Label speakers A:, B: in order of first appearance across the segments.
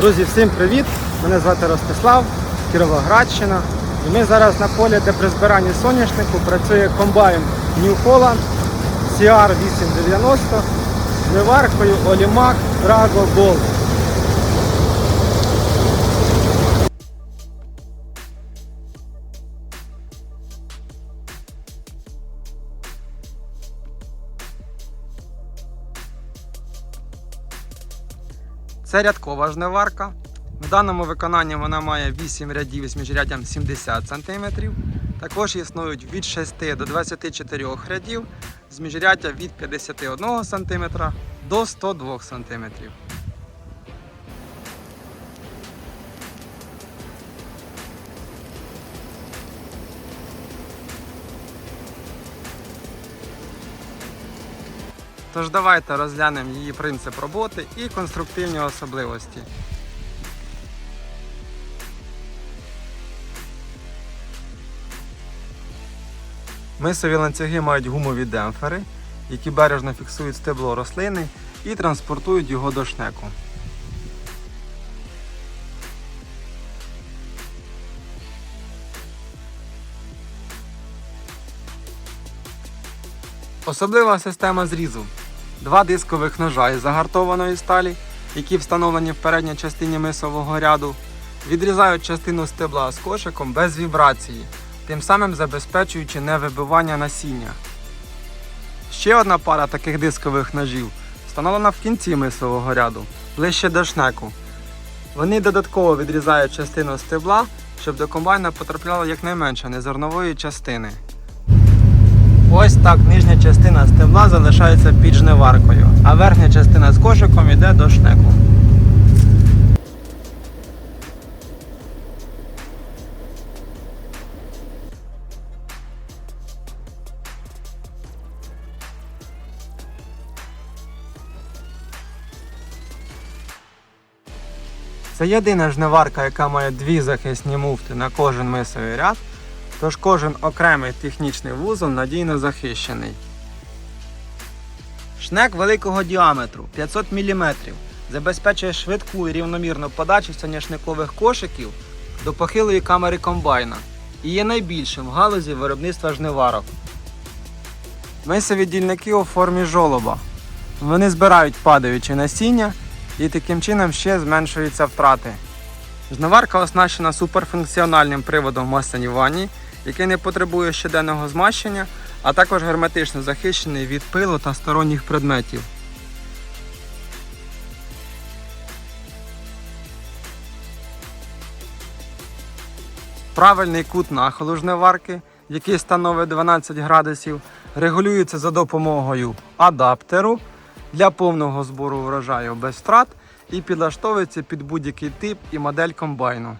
A: Друзі, всім привіт! Мене звати Ростислав, Кіровоградщина. І ми зараз на полі, де при збиранні соняшнику працює комбайн New Holland CR890 з неваркою Олімак Drago Gold. Це рядкова жниварка. В даному виконанні вона має 8 рядів з міжряддям 70 см. Також існують від 6 до 24 рядів з міжряддя від 51 см до 102 см. Тож давайте розглянемо її принцип роботи і конструктивні особливості. Мисові ланцюги мають гумові демпфери, які бережно фіксують стебло рослини і транспортують його до шнеку. Особлива система зрізу. Два дискових ножа із загартованої сталі, які встановлені в передній частині мисового ряду, відрізають частину стебла з кошиком без вібрації, тим самим забезпечуючи невибивання насіння. Ще одна пара таких дискових ножів встановлена в кінці мисового ряду, ближче до шнеку. Вони додатково відрізають частину стебла, щоб до комбайна потрапляло якнайменше незернової частини. Ось так нижня частина стебла залишається під жниваркою, а верхня частина з кошиком йде до шнеку. Це єдина жниварка, яка має дві захисні муфти на кожен мисовий ряд, тож кожен окремий технічний вузол надійно захищений. Шнек великого діаметру 500 мм забезпечує швидку і рівномірну подачу соняшникових кошиків до похилої камери комбайна і є найбільшим в галузі виробництва жниварок. Мисові дільники у формі жолоба. Вони збирають падаюче насіння і таким чином ще зменшуються втрати. Жниварка оснащена суперфункціональним приводом масанювання, який не потребує щоденного змащення, а також герметично захищений від пилу та сторонніх предметів. Правильний кут нахилу жниварки, який становить 12 градусів, регулюється за допомогою адаптеру для повного збору врожаю без втрат і підлаштовується під будь-який тип і модель комбайну.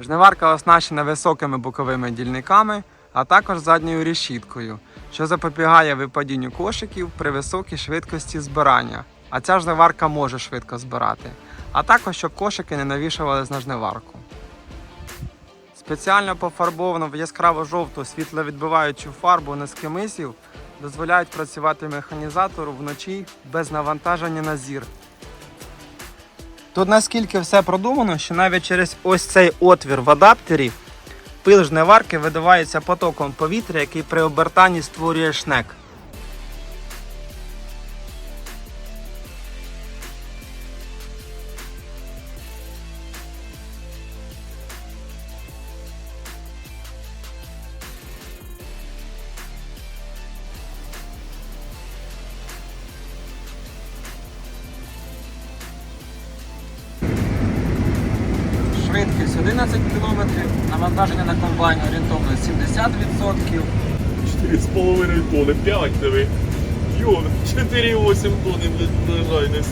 A: Жниварка оснащена високими боковими дільниками, а також задньою решіткою, що запобігає випадінню кошиків при високій швидкості збирання. А ця жниварка може швидко збирати, а також щоб кошики не навішувались на жниварку. Спеціально пофарбовану в яскраво жовту світловідбиваючу фарбу нескимисів дозволяють працювати механізатору вночі без навантаження на зір. Тут наскільки все продумано, що навіть через ось цей отвір в адаптері пил жниварки видувається потоком повітря, який при обертанні створює шнек. Швидкість 11 км, навантаження на комбайн орієнтовно 70%.
B: 4,5 тонни, 5 диви. Йон, 4,8 тонни, блядь, лежай десь.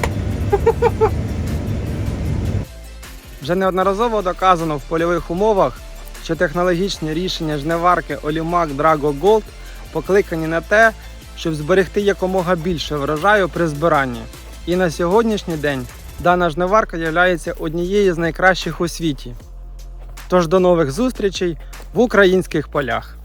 A: Вже неодноразово доказано в польових умовах, що технологічні рішення жниварки Olimac Drago Gold покликані на те, щоб зберегти якомога більше врожаю при збиранні. І на сьогоднішній день дана жниварка є однією з найкращих у світі. Тож до нових зустрічей в українських полях.